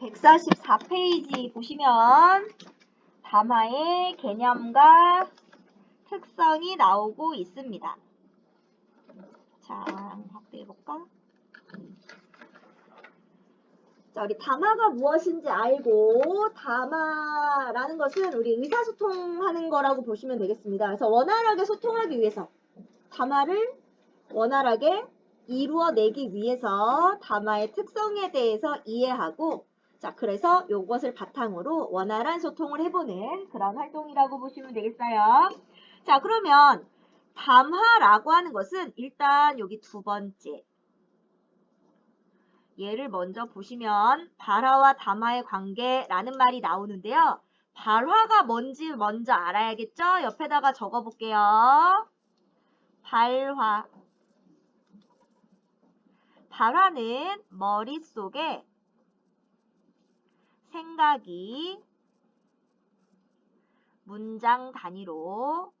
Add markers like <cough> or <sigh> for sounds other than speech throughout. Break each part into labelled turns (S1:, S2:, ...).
S1: 144페이지 보시면 담화의 개념과 특성이 나오고 있습니다. 자, 확대해볼까? 자, 우리 담화가 무엇인지 알고 담화라는 것은 우리 의사소통하는 거라고 보시면 되겠습니다. 그래서 원활하게 소통하기 위해서 담화를 원활하게 이루어내기 위해서 담화의 특성에 대해서 이해하고 자, 그래서 이것을 바탕으로 원활한 소통을 해보는 그런 활동이라고 보시면 되겠어요. 자, 그러면 담화라고 하는 것은 일단 여기 두 번째 얘를 먼저 보시면 발화와 담화의 관계라는 말이 나오는데요. 발화가 뭔지 먼저 알아야겠죠? 옆에다가 적어볼게요. 발화. 발화는 머릿속에 생각이 문장 단위로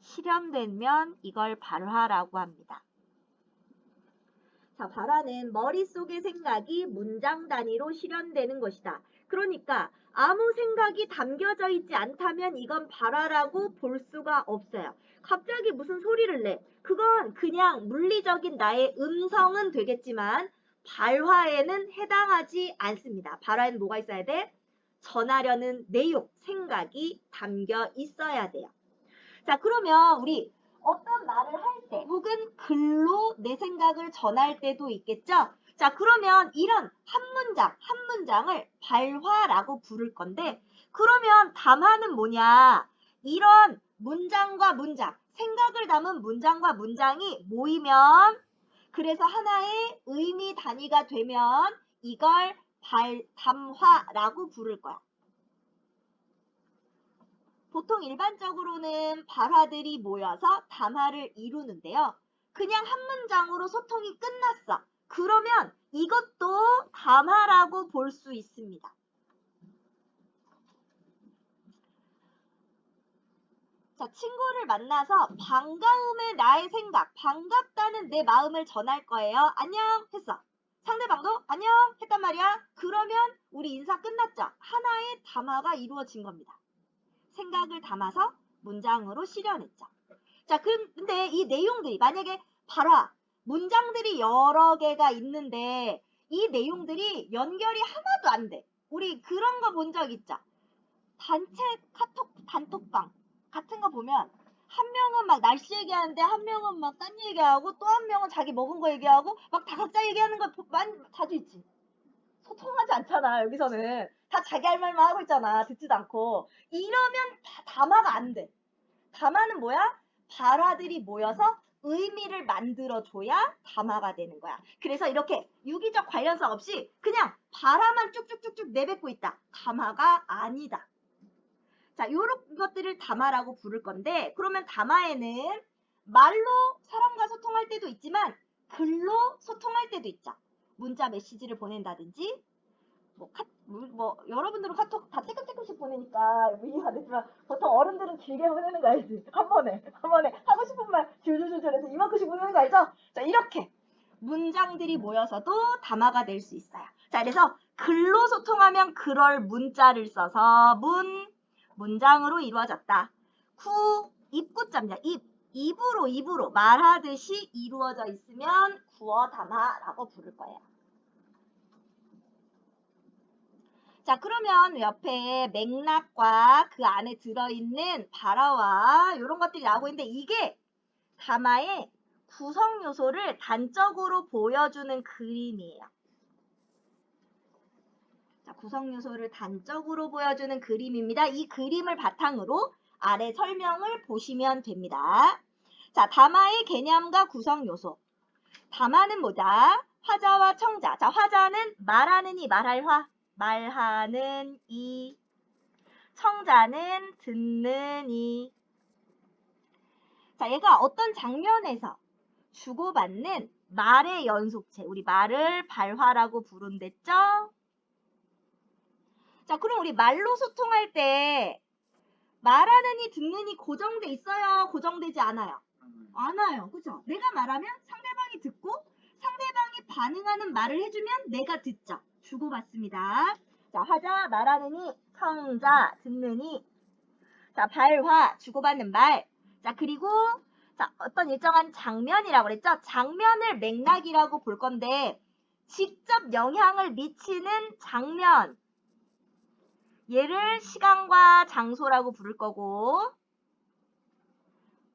S1: 실현되면 이걸 발화라고 합니다. 자, 발화는 머릿속의 생각이 문장 단위로 실현되는 것이다. 그러니까 아무 생각이 담겨져 있지 않다면 이건 발화라고 볼 수가 없어요. 갑자기 무슨 소리를 내. 그건 그냥 물리적인 나의 음성은 되겠지만 발화에는 해당하지 않습니다. 발화에는 뭐가 있어야 돼? 전하려는 내용, 생각이 담겨 있어야 돼요. 자, 그러면 우리 어떤 말을 할 때 혹은 글로 내 생각을 전할 때도 있겠죠? 자, 그러면 이런 한 문장, 한 문장을 발화라고 부를 건데 그러면 담화는 뭐냐? 이런 문장과 문장, 생각을 담은 문장과 문장이 모이면 그래서 하나의 의미 단위가 되면 이걸 발, 담화라고 부를 거야. 보통 일반적으로는 발화들이 모여서 담화를 이루는데요. 그냥 한 문장으로 소통이 끝났어. 그러면 이것도 담화라고 볼 수 있습니다. 자, 친구를 만나서 반가움의 나의 생각, 반갑다는 내 마음을 전할 거예요. 안녕 했어. 상대방도 안녕 했단 말이야. 그러면 우리 인사 끝났죠. 하나의 담화가 이루어진 겁니다. 생각을 담아서 문장으로 실현했죠. 자, 그- 근데 이 내용들이 만약에 발화, 문장들이 여러 개가 있는데 이 내용들이 연결이 하나도 안 돼. 우리 그런 거 본 적 있죠? 단체 카톡 단톡방 같은 거 보면 한 명은 막 날씨 얘기하는데 한 명은 막 딴 얘기하고 또 한 명은 자기 먹은 거 얘기하고 막 다 각자 얘기하는 거 많이 자주 있지. 소통하지 않잖아 여기서는 다 자기 할 말만 하고 있잖아 듣지도 않고 이러면 다 담화가 안 돼. 담화는 뭐야? 발화들이 모여서 의미를 만들어줘야 담화가 되는 거야. 그래서 이렇게 유기적 관련성 없이 그냥 발화만 쭉쭉쭉쭉 내뱉고 있다. 담화가 아니다. 자, 요런 것들을 담화라고 부를 건데 그러면 담화에는 말로 사람과 소통할 때도 있지만 글로 소통할 때도 있죠. 문자 메시지를 보낸다든지 뭐, 카, 뭐, 뭐 여러분들은 카톡 다 떼끔떼끔씩 보내니까 미리 받으지만 보통 어른들은 길게 보내는 거 알지? 한 번에 한 번에 하고 싶은 말 줄줄줄줄해서 이만큼씩 보내는 거 알죠? 자 이렇게 문장들이 모여서도 담화가 될 수 있어요. 자 그래서 글로 소통하면 그럴 문자를 써서 문 문장으로 이루어졌다. 구 입구점자 입 입으로 입으로 말하듯이 이루어져 있으면 구어 담화라고 부를 거예요. 자, 그러면 옆에 맥락과 그 안에 들어있는 발화와 이런 것들이 나오고 있는데 이게 담화의 구성 요소를 단적으로 보여주는 그림이에요. 자, 구성 요소를 단적으로 보여주는 그림입니다. 이 그림을 바탕으로 아래 설명을 보시면 됩니다. 자, 담화의 개념과 구성 요소. 담화는 뭐다? 화자와 청자. 자, 화자는 말하는 이 말할 화. 말하는 이. 청자는 듣는 이. 자, 얘가 어떤 장면에서 주고받는 말의 연속체. 우리 말을 발화라고 부른댔죠? 자, 그럼 우리 말로 소통할 때 말하는 이 듣는 이 고정돼 있어요? 고정되지 않아요? 않아요. 그죠? 내가 말하면 상대방이 듣고 상대방이 반응하는 말을 해주면 내가 듣죠. 주고받습니다. 자, 하자, 말하느니, 성자, 듣느니. 자, 발화, 주고받는 말. 자, 그리고 자, 어떤 일정한 장면이라고 그랬죠? 장면을 맥락이라고 볼 건데, 직접 영향을 미치는 장면. 얘를 시간과 장소라고 부를 거고,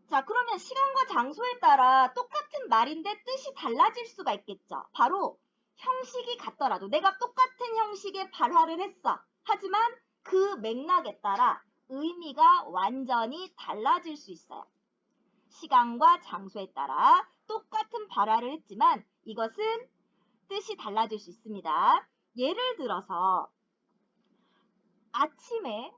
S1: 자, 그러면 시간과 장소에 따라 똑같은 말인데 뜻이 달라질 수가 있겠죠. 바로 형식이 같더라도 내가 똑같은 형식의 발화를 했어. 하지만 그 맥락에 따라 의미가 완전히 달라질 수 있어요. 시간과 장소에 따라 똑같은 발화를 했지만 이것은 뜻이 달라질 수 있습니다. 예를 들어서 아침에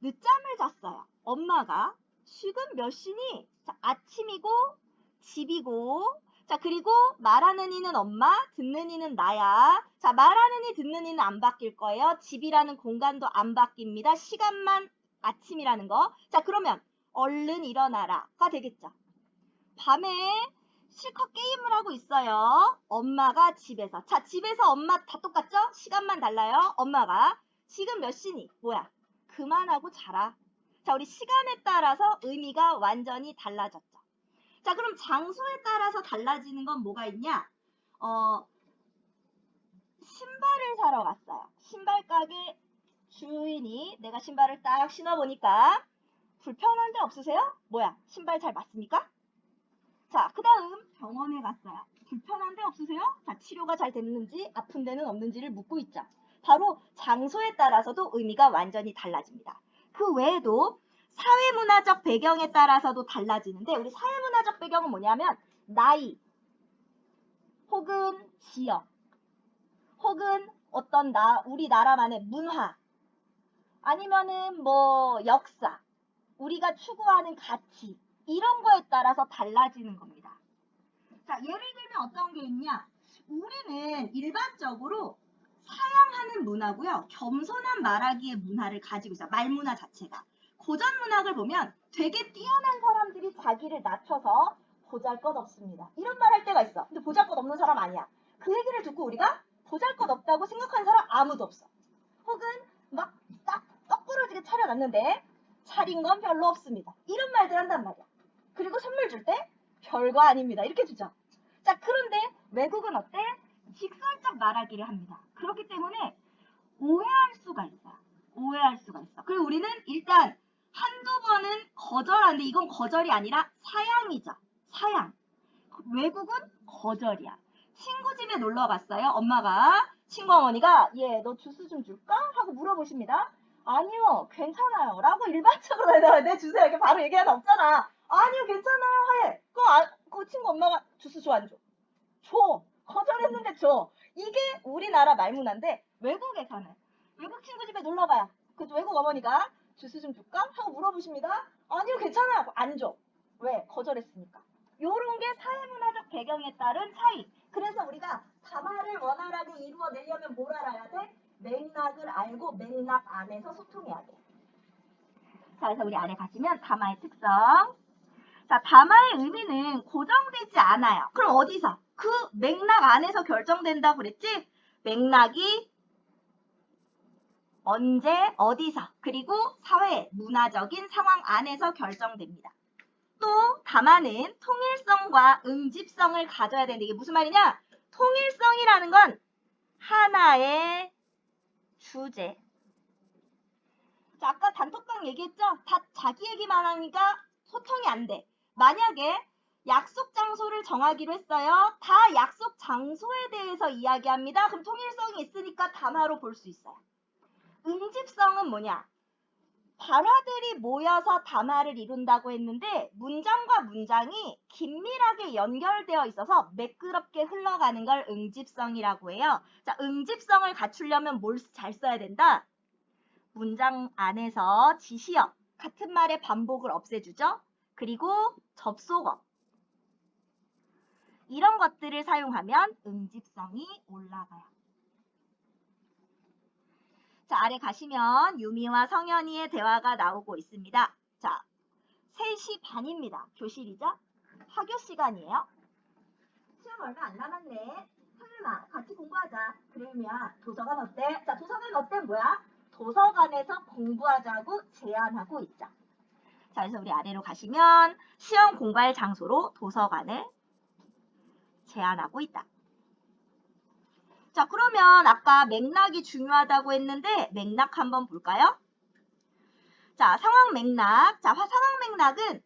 S1: 늦잠을 잤어요. 엄마가 지금 몇 시니? 자, 아침이고 집이고 자 그리고 말하는 이는 엄마, 듣는 이는 나야. 자 말하는 이, 듣는 이는 안 바뀔 거예요. 집이라는 공간도 안 바뀝니다. 시간만 아침이라는 거. 자 그러면 얼른 일어나라가 되겠죠. 밤에 실컷 게임을 하고 있어요. 엄마가 집에서. 자 집에서 엄마 다 똑같죠? 시간만 달라요. 엄마가 지금 몇 시니? 뭐야? 그만하고 자라. 자, 우리 시간에 따라서 의미가 완전히 달라졌죠. 자, 그럼 장소에 따라서 달라지는 건 뭐가 있냐? 어, 신발을 사러 갔어요. 신발 가게 주인이 내가 신발을 딱 신어보니까 불편한 데 없으세요? 뭐야? 신발 잘 맞습니까? 자, 그 다음 병원에 갔어요. 불편한 데 없으세요? 자, 치료가 잘 됐는지 아픈 데는 없는지를 묻고 있죠. 바로 장소에 따라서도 의미가 완전히 달라집니다. 그 외에도 사회문화적 배경에 따라서도 달라지는데 우리 사회문화적 배경은 뭐냐면 나이 혹은 지역 혹은 어떤 나 우리나라만의 문화 아니면은 뭐 역사 우리가 추구하는 가치 이런 거에 따라서 달라지는 겁니다. 자 예를 들면 어떤 게 있냐 우리는 일반적으로 사양하는 문화고요. 겸손한 말하기의 문화를 가지고 있어요. 말 문화 자체가. 고전 문학을 보면 되게 뛰어난 사람들이 자기를 낮춰서 보잘것 없습니다. 이런 말 할 때가 있어. 근데 보잘것 없는 사람 아니야. 그 얘기를 듣고 우리가 보잘것 없다고 생각하는 사람 아무도 없어. 혹은 막 딱 떡부러지게 차려놨는데 차린 건 별로 없습니다. 이런 말들 한단 말이야. 그리고 선물 줄 때 별거 아닙니다. 이렇게 주죠. 자, 그런데 외국은 어때? 직설적 말하기를 합니다. 그렇기 때문에 오해할 수가 있어요. 오해할 수가 있어. 그리고 우리는 일단 한두 번은 거절하는데 이건 거절이 아니라 사양이죠. 사양. 외국은 거절이야. 친구 집에 놀러 갔어요. 엄마가 친구 어머니가 얘 너 주스 좀 줄까? 하고 물어보십니다. 아니요 괜찮아요 라고 일반적으로 <laughs> 내 주세요 이렇게 바로 얘기하는 없잖아. 아니요 괜찮아요 해. 그, 아, 그 친구 엄마가 주스 줘 안 줘? 줘. 거절했는데 줘. 이게 우리나라 말문화인데 외국에서는 외국 친구 집에 놀러 가요. 그 외국 어머니가 주스 좀 줄까? 하고 물어보십니다. 아니요, 괜찮아요. 안 줘. 왜? 거절했으니까. 요런 게 사회문화적 배경에 따른 차이. 그래서 우리가 담화를 원활하게 이루어내려면 뭘 알아야 돼? 맥락을 알고 맥락 안에서 소통해야 돼. 자, 그래서 우리 안에 가시면 담화의 특성. 자, 담화의 의미는 고정되지 않아요. 그럼 어디서? 그 맥락 안에서 결정된다고 그랬지? 맥락이 언제, 어디서, 그리고 사회, 문화적인 상황 안에서 결정됩니다. 또 담화는 통일성과 응집성을 가져야 되는데 이게 무슨 말이냐? 통일성이라는 건 하나의 주제. 자, 아까 단톡방 얘기했죠? 다 자기 얘기만 하니까 소통이 안 돼. 만약에 약속 장소를 정하기로 했어요. 다 약속 장소에 대해서 이야기합니다. 그럼 통일성이 있으니까 담화로 볼 수 있어요. 응집성은 뭐냐? 발화들이 모여서 담화를 이룬다고 했는데 문장과 문장이 긴밀하게 연결되어 있어서 매끄럽게 흘러가는 걸 응집성이라고 해요. 자, 응집성을 갖추려면 뭘 잘 써야 된다? 문장 안에서 지시어, 같은 말의 반복을 없애주죠. 그리고 접속어. 이런 것들을 사용하면 응집성이 올라가요. 자, 아래 가시면 유미와 성현이의 대화가 나오고 있습니다. 자, 3시 반입니다. 교실이죠? 학교 시간이에요. 시험 얼마 안 남았네. 서윤아 같이 공부하자. 그러면 도서관 어때? 자 도서관 어때 뭐야? 도서관에서 공부하자고 제안하고 있죠. 자 그래서 우리 아래로 가시면 시험 공부할 장소로 도서관을 제안하고 있다. 자 그러면 아까 맥락이 중요하다고 했는데 맥락 한번 볼까요? 자 상황 맥락. 자 화- 상황 맥락은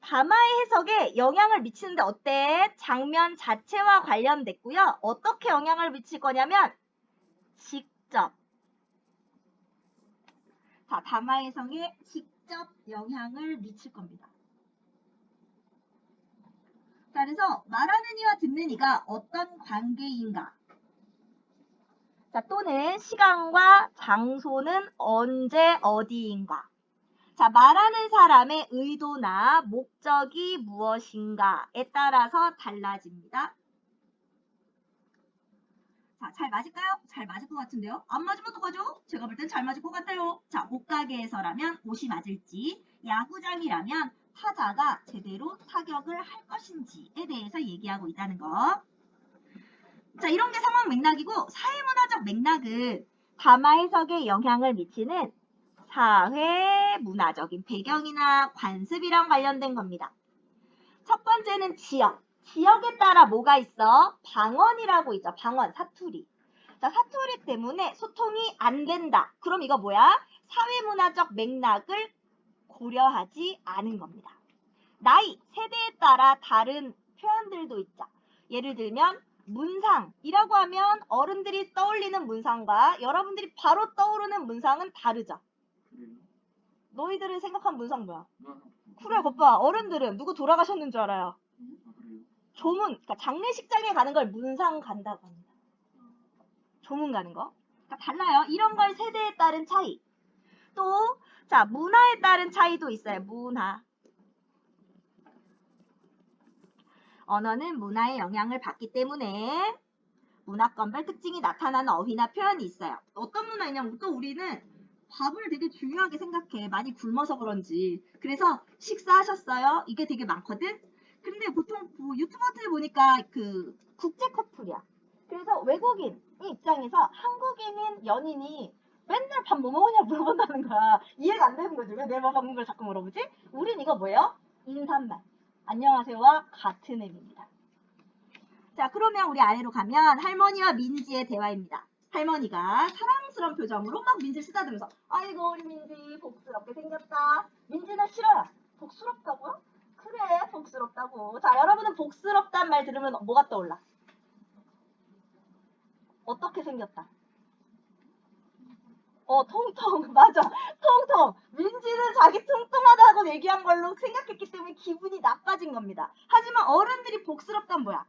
S1: 담화의 해석에 영향을 미치는데 어때? 장면 자체와 관련됐고요. 어떻게 영향을 미칠 거냐면 직접. 자, 담화 해석에 직 접 영향을 미칠 겁니다. 자, 그래서 말하는 이와 듣는 이가 어떤 관계인가? 자, 또는 시간과 장소는 언제 어디인가? 자, 말하는 사람의 의도나 목적이 무엇인가에 따라서 달라집니다. 자, 잘 맞을까요? 잘 맞을 것 같은데요? 안 맞으면 어떡하죠? 제가 볼 땐 잘 맞을 것 같아요. 자, 옷가게에서라면 옷이 맞을지, 야구장이라면 타자가 제대로 타격을 할 것인지에 대해서 얘기하고 있다는 거. 자, 이런 게 상황 맥락이고, 사회문화적 맥락은 담화 해석에 영향을 미치는 사회 문화적인 배경이나 관습이랑 관련된 겁니다. 첫 번째는 지역. 지역에 따라 뭐가 있어? 방언이라고 있죠. 방언, 사투리. 자, 사투리 때문에 소통이 안 된다. 그럼 이거 뭐야? 사회 문화적 맥락을 고려하지 않은 겁니다. 나이, 세대에 따라 다른 표현들도 있죠. 예를 들면 문상이라고 하면 어른들이 떠올리는 문상과 여러분들이 바로 떠오르는 문상은 다르죠. 너희들이 생각한 문상 뭐야?
S2: 아,
S1: 그래, 오빠. 어른들은 누구 돌아가셨는 줄 알아요. 조문, 그러니까 장례식장에 가는 걸 문상 간다고 합니다. 조문 가는 거. 그러니까 달라요. 이런 걸 세대에 따른 차이. 또, 자, 문화에 따른 차이도 있어요. 문화. 언어는 문화의 영향을 받기 때문에 문화권별 특징이 나타나는 어휘나 표현이 있어요. 어떤 문화냐면 또 우리는 밥을 되게 중요하게 생각해. 많이 굶어서 그런지. 그래서 식사하셨어요? 이게 되게 많거든? 근데 보통 같은 데 보니까 그 국제 커플이야. 그래서 외국인 입장에서 한국인인 연인이 맨날 밥 뭐 먹었냐 물어본다는 거야. 이해가 안 되는 거지. 왜 내 밥 먹는 걸 자꾸 물어보지? 우린 이거 뭐예요? 인사말. 안녕하세요와 같은 의미입니다. 자, 그러면 우리 아래로 가면 할머니와 민지의 대화입니다. 할머니가 사랑스러운 표정으로 막 민지를 쓰다듬으면서 아이고 우리 민지 복스럽게 생겼다. 민지는 싫어요. 복스럽다고요? 그래 복스럽다고. 자 여러분은 복스럽단 말 들으면 뭐가 떠올라? 어떻게 생겼다? 어 통통 <laughs> 맞아 통통 민지는 자기 뚱뚱하다고 얘기한 걸로 생각했기 때문에 기분이 나빠진 겁니다. 하지만 어른들이 복스럽단 뭐야?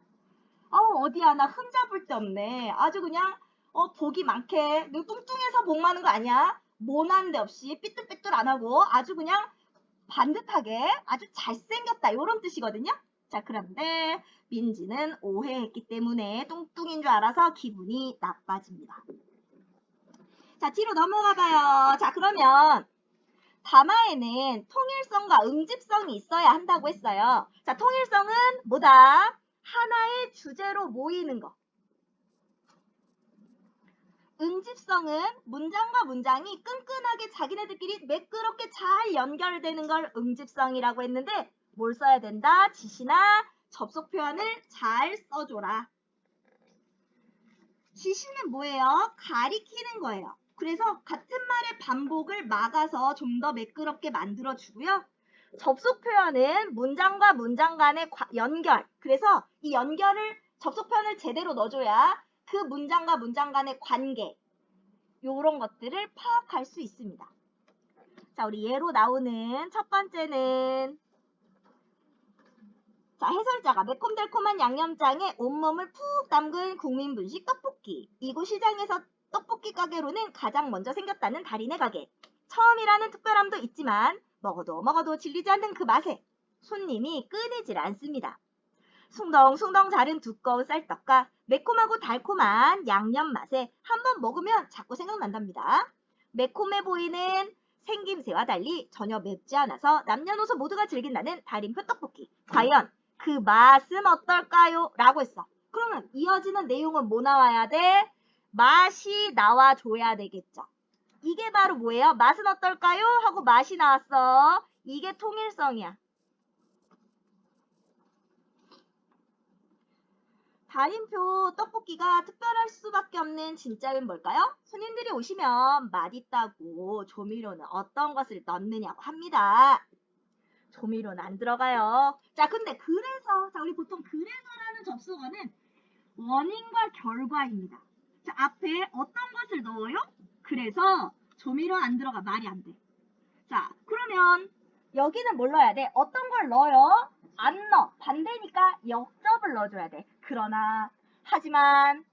S1: 아우 어디야 나 흠잡을 데 없네. 아주 그냥 어 복이 많게 너 뚱뚱해서 복 많은 거 아니야? 모난 데 없이 삐뚤삐뚤 안 하고 아주 그냥 반듯하게 아주 잘생겼다 이런 뜻이거든요. 자 그런데 민지는 오해했기 때문에 뚱뚱인 줄 알아서 기분이 나빠집니다. 자 뒤로 넘어가 봐요. 자 그러면 담화에는 통일성과 응집성이 있어야 한다고 했어요. 자 통일성은 뭐다? 하나의 주제로 모이는 거. 응집성은 문장과 문장이 끈끈하게 자기네들끼리 매끄럽게 잘 연결되는 걸 응집성이라고 했는데 뭘 써야 된다? 지시나 접속 표현을 잘 써줘라. 지시는 뭐예요? 가리키는 거예요. 그래서 같은 말의 반복을 막아서 좀 더 매끄럽게 만들어주고요. 접속 표현은 문장과 문장 간의 과- 연결. 그래서 이 연결을 접속 표현을 제대로 넣어줘야 그 문장과 문장 간의 관계. 요런 것들을 파악할 수 있습니다. 자, 우리 예로 나오는 첫 번째는 자, 해설자가 매콤달콤한 양념장에 온몸을 푹 담근 국민 분식 떡볶이. 이곳 시장에서 떡볶이 가게로는 가장 먼저 생겼다는 달인의 가게. 처음이라는 특별함도 있지만 먹어도 먹어도 질리지 않는 그 맛에 손님이 끊이질 않습니다. 숭덩숭덩 자른 두꺼운 쌀떡과 매콤하고 달콤한 양념 맛에 한번 먹으면 자꾸 생각난답니다. 매콤해 보이는 생김새와 달리 전혀 맵지 않아서 남녀노소 모두가 즐긴다는 달인표 떡볶이. 과연 그 맛은 어떨까요? 라고 했어. 그러면 이어지는 내용은 뭐 나와야 돼? 맛이 나와줘야 되겠죠. 이게 바로 뭐예요? 맛은 어떨까요? 하고 맛이 나왔어. 이게 통일성이야. 달인표 떡볶이가 특별할 수밖에 없는 진짜는 뭘까요? 손님들이 오시면 맛있다고 조미료는 어떤 것을 넣느냐고 합니다. 조미료는 안 들어가요. 자, 근데 그래서, 자, 우리 보통 그래서라는 접속어는 원인과 결과입니다. 자, 앞에 어떤 것을 넣어요? 그래서 조미료 안 들어가 말이 안 돼. 자, 그러면 여기는 뭘 넣어야 돼? 어떤 걸 넣어요? 안 넣어. 반대니까 역접을 넣어줘야 돼. 그러나, 하지만,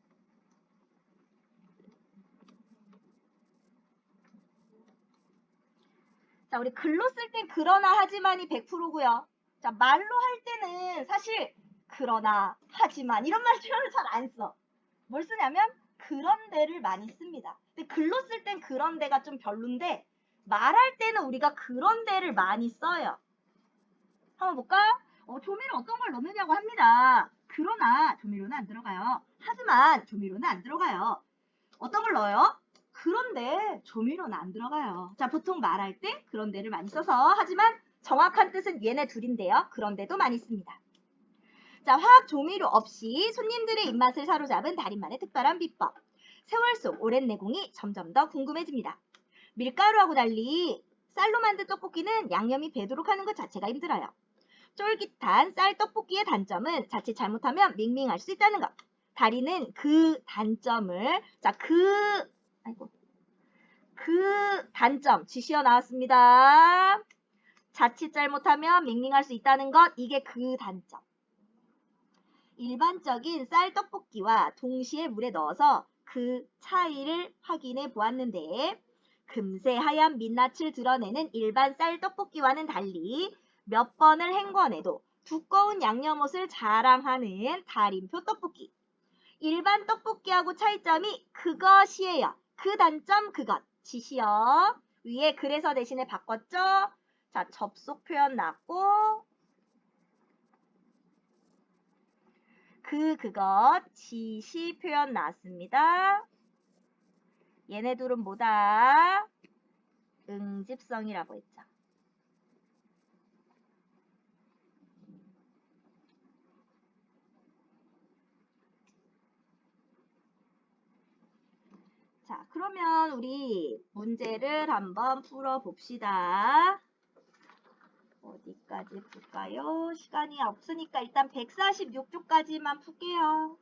S1: 자, 우리 글로 쓸 땐 그러나 하지만이 100%고요. 자, 말로 할 때는 사실 그러나 하지만 이런 말 표현을 잘 안 써. 뭘 쓰냐면 그런데를 많이 씁니다. 근데 글로 쓸 땐 그런데가 좀 별론데 말할 때는 우리가 그런데를 많이 써요. 한번 볼까? 어, 조미료 어떤 걸 넣느냐고 합니다. 그러나 조미료는 안 들어가요. 하지만 조미료는 안 들어가요. 어떤 걸 넣어요? 그런데 조미료는 안 들어가요. 자, 보통 말할 때 그런데를 많이 써서 하지만 정확한 뜻은 얘네 둘인데요. 그런데도 많이 씁니다. 자, 화학 조미료 없이 손님들의 입맛을 사로잡은 달인만의 특별한 비법. 세월 속 오랜 내공이 점점 더 궁금해집니다. 밀가루하고 달리 쌀로 만든 떡볶이는 양념이 배도록 하는 것 자체가 힘들어요. 쫄깃한 쌀 떡볶이의 단점은 자칫 잘못하면 밍밍할 수 있다는 것. 다리는 그 단점을 자 그 아이고 그 단점 지시어 나왔습니다. 자칫 잘못하면 밍밍할 수 있다는 것 이게 그 단점. 일반적인 쌀 떡볶이와 동시에 물에 넣어서 그 차이를 확인해 보았는데 금세 하얀 민낯을 드러내는 일반 쌀 떡볶이와는 달리 몇 번을 헹궈내도 두꺼운 양념옷을 자랑하는 달인표 떡볶이. 일반 떡볶이하고 차이점이 그것이에요. 그 단점 그것. 지시어. 위에 그래서 대신에 바꿨죠? 자, 접속 표현 났고 그 그것 지시 표현 나왔습니다. 얘네 둘은 뭐다? 응집성이라고 했죠. 자, 그러면 우리 문제를 한번 풀어봅시다. 어디까지 풀까요? 시간이 없으니까 일단 146쪽까지만 풀게요.